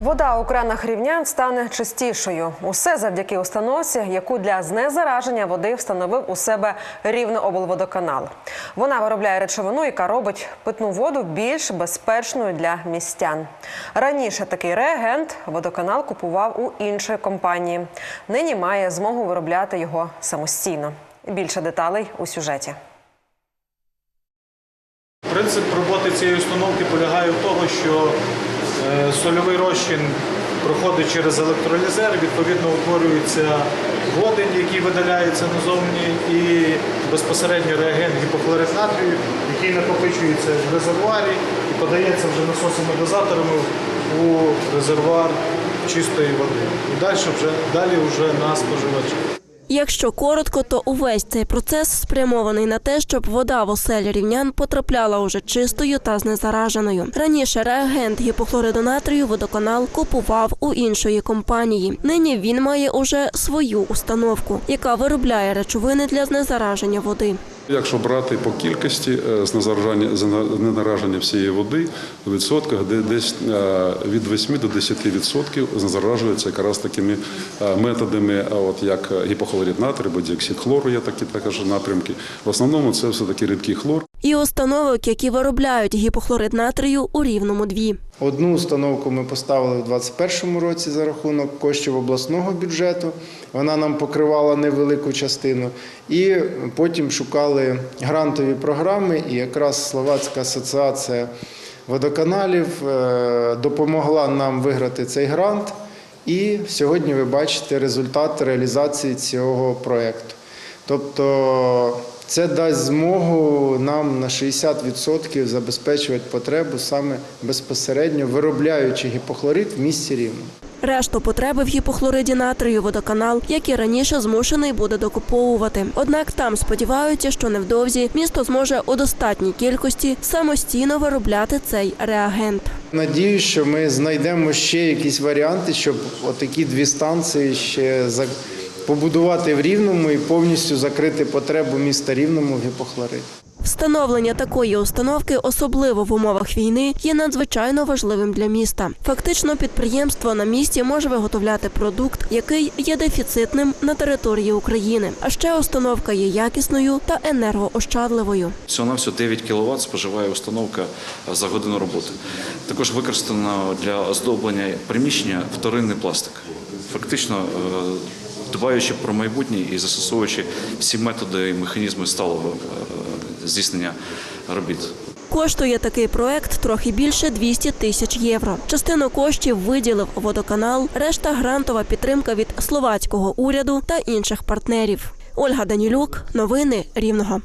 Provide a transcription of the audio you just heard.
Вода у кранах рівнян стане чистішою. Усе завдяки установці, яку для знезараження води встановив у себе Рівнеоблводоканал. Вона виробляє речовину, яка робить питну воду більш безпечною для містян. Раніше такий реагент водоканал купував у іншої компанії. Нині має змогу виробляти його самостійно. Більше деталей у сюжеті. Принцип роботи цієї установки полягає в тому, що сольовий розчин проходить через електролізер, відповідно утворюється водень, який видаляється назовні, і безпосередньо реагент гіпохлорид натрію, який накопичується в резервуарі і подається вже насосами-дозаторами у резервуар чистої води. І далі вже, далі вже на споживача. Якщо коротко, то увесь цей процес спрямований на те, щоб вода в оселі рівнян потрапляла уже чистою та знезараженою. Раніше реагент гіпохлориду натрію водоканал купував у іншої компанії. Нині він має уже свою установку, яка виробляє речовини для знезараження води. Якщо брати по кількості е, знезараження знезараження всієї води у відсотках, де десь е, від 8 до 10 відсотків знезаражується якраз такими е, методами, от як гіпохлорид натрію або діоксид хлору, є такі також напрямки. В основному це все таки рідкий хлор. І установок, які виробляють гіпохлорид натрію у рівному дві. Одну установку ми поставили в 2021 році за рахунок коштів обласного бюджету. Вона нам покривала невелику частину. І потім шукали грантові програми, і якраз Словацька асоціація водоканалів е, допомогла нам виграти цей грант. І сьогодні ви бачите результат реалізації цього проєкту. Тобто це дасть змогу нам на 60% забезпечувати потребу саме безпосередньо виробляючи гіпохлорид в місті Рівно. Решту потреби в гіпохлориді натрію водоканал, як і раніше, змушений буде докуповувати. Однак там сподіваються, що невдовзі місто зможе у достатній кількості самостійно виробляти цей реагент. Надію, що ми знайдемо ще якісь варіанти, щоб отакі дві станції ще за- побудувати в Рівному і повністю закрити потребу міста Рівному в гіпохлориді. Встановлення такої установки, особливо в умовах війни, є надзвичайно важливим для міста. Фактично, підприємство на місці може виготовляти продукт, який є дефіцитним на території України. А ще установка є якісною та енергоощадливою. Всього на всього 9 кВт споживає установка за годину роботи. Також використано для оздоблення приміщення вторинний пластик. Фактично, е, дбаючи про майбутнє і застосовуючи всі методи і механізми сталого е, здійснення робіт. Коштує такий проект трохи більше 200 тисяч євро. Частину коштів виділив водоканал, решта грантова підтримка від словацького уряду та інших партнерів. Ольга Данілюк, новини Рівного.